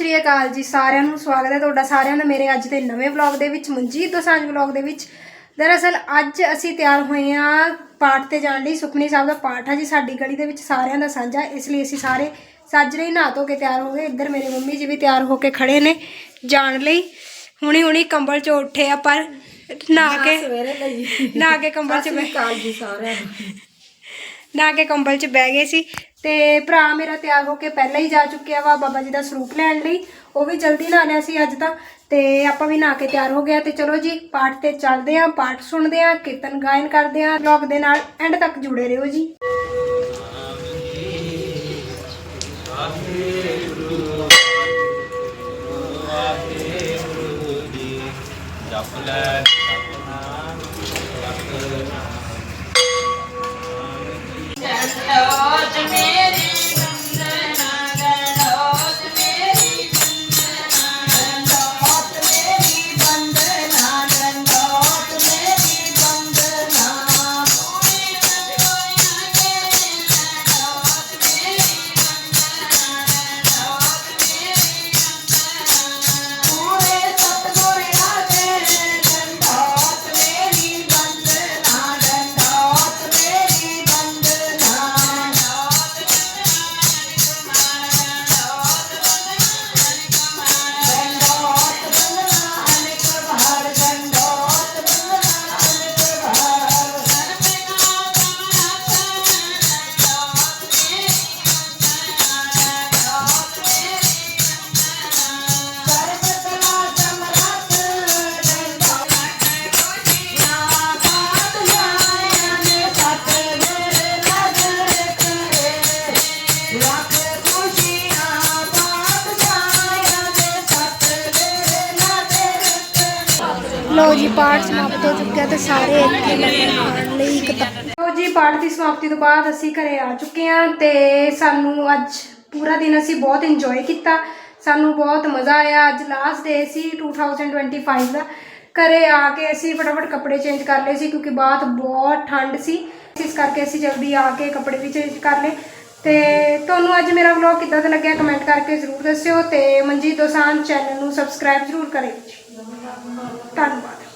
ਸ਼੍ਰੀ ਅਕਾਲ ਜੀ ਸਾਰਿਆਂ ਨੂੰ ਸਵਾਗਤ ਹੈ ਤੁਹਾਡਾ ਸਾਰਿਆਂ ਦਾ ਮੇਰੇ ਅੱਜ ਦੇ ਨਵੇਂ ਵਲੌਗ ਦੇ ਵਿੱਚ ਮਨਜੀਤ ਦੋਸਾਂਝ ਵਲੌਗ ਦੇ ਵਿੱਚ। ਦਰਅਸਲ ਅੱਜ ਅਸੀਂ ਤਿਆਰ ਹੋਏ ਆ ਪਾਠ ਤੇ ਜਾਣ ਲਈ। ਸੁਖਮਨੀ ਸਾਹਿਬ ਦਾ ਪਾਠ ਆ ਜੀ ਸਾਡੀ ਗਲੀ ਦੇ ਵਿੱਚ ਸਾਰਿਆਂ ਦਾ ਸਾਂਝਾ ਇਸ ਲਈ ਅਸੀਂ ਸਾਰੇ ਸੱਜ ਲਈ ਨਹਾ ਧੋ ਕੇ ਤਿਆਰ ਹੋ ਗਏ। ਇੱਧਰ ਮੇਰੇ ਮੰਮੀ ਜੀ ਵੀ ਤਿਆਰ ਹੋ ਕੇ ਖੜੇ ਨੇ ਜਾਣ ਲਈ। ਹੁਣੀ ਹੁਣੀ ਕੰਬਲ ਚੋਂ ਉੱਠੇ ਆ ਪਰ ਨਹਾ ਕੇ ਨਹਾ ਕੇ ਕੰਬਲ ਚ ਬਹਿ ਕਾਲ ਜੀ ਸਾਰਿਆਂ ਨੂੰ। ਨਾ ਕੇ ਕੰਬਲ 'ਚ ਬਹਿ ਗਏ ਸੀ ਤੇ ਭਰਾ ਮੇਰਾ ਤਿਆਰ ਹੋ ਕੇ ਪਹਿਲਾਂ ਹੀ ਜਾ ਚੁੱਕਿਆ ਵਾ ਬਾਬਾ ਜੀ ਦਾ ਸਰੂਪ ਲੈਣ ਲਈ। ਉਹ ਵੀ ਜਲਦੀ ਨਹਾ ਲਿਆ ਸੀ ਅੱਜ ਤਾਂ। ਤੇ ਆਪਾਂ ਵੀ ਨਾ ਕੇ ਤਿਆਰ ਹੋ ਗਿਆ ਤੇ ਚਲੋ ਜੀ, ਪਾਠ ਤੇ ਚੱਲਦੇ ਆਂ, ਪਾਠ ਸੁਣਦੇ ਆਂ, ਕੀਰਤਨ ਗਾਇਨ ਕਰਦੇ ਆਂ। ਵਲੌਗ ਦੇ ਨਾਲ ਐਂਡ ਤੱਕ ਜੁੜੇ ਰਹੋ ਜੀ। ਜਪ ਲੈ ਸਤਨਾਮ ਸਤਿ ਲੋ ਜੀ, ਪਾਠ ਸਮਾਪਤ ਹੋ ਚੁੱਕਿਆ ਤੇ ਸਾਰੇ ਇੱਥੇ ਲੰਗਰ ਖਾਣ ਲਈ ਇੱਕ ਲੋ ਜੀ, ਪਾਠ ਦੀ ਸਮਾਪਤੀ ਤੋਂ ਬਾਅਦ ਅਸੀਂ ਘਰੇ ਆ ਚੁੱਕੇ ਹਾਂ ਤੇ ਸਾਨੂੰ ਅੱਜ ਪੂਰਾ ਦਿਨ ਅਸੀਂ ਬਹੁਤ ਇੰਜੋਏ ਕੀਤਾ। ਸਾਨੂੰ ਬਹੁਤ ਮਜ਼ਾ ਆਇਆ। ਅੱਜ ਲਾਸਟ ਡੇ ਸੀ 2025 ਦਾ। ਘਰੇ ਆ ਕੇ ਅਸੀਂ ਫਟਾਫਟ ਕੱਪੜੇ ਚੇਂਜ ਕਰ ਲਏ ਸੀ ਕਿਉਂਕਿ ਬਾਹਰ ਬਹੁਤ ਠੰਡ ਸੀ। ਇਸ ਕਰਕੇ ਅਸੀਂ ਜਲਦੀ ਆ ਕੇ ਕੱਪੜੇ ਵੀ ਚੇਂਜ ਕਰ ਲਏ। ਤੇ ਤੁਹਾਨੂੰ ਅੱਜ ਮੇਰਾ ਵਲੌਗ ਕਿੱਦਾਂ ਦਾ ਲੱਗਿਆ ਕਮੈਂਟ ਕਰਕੇ ਜ਼ਰੂਰ ਦੱਸਿਓ ਤੇ ਮਨਜੀਤ ਦੋਸਾਂਝ ਚੈਨਲ ਨੂੰ ਸਬਸਕ੍ਰਾਈਬ ਜ਼ਰੂਰ ਕਰਿਓ ਧੰਨਵਾਦ।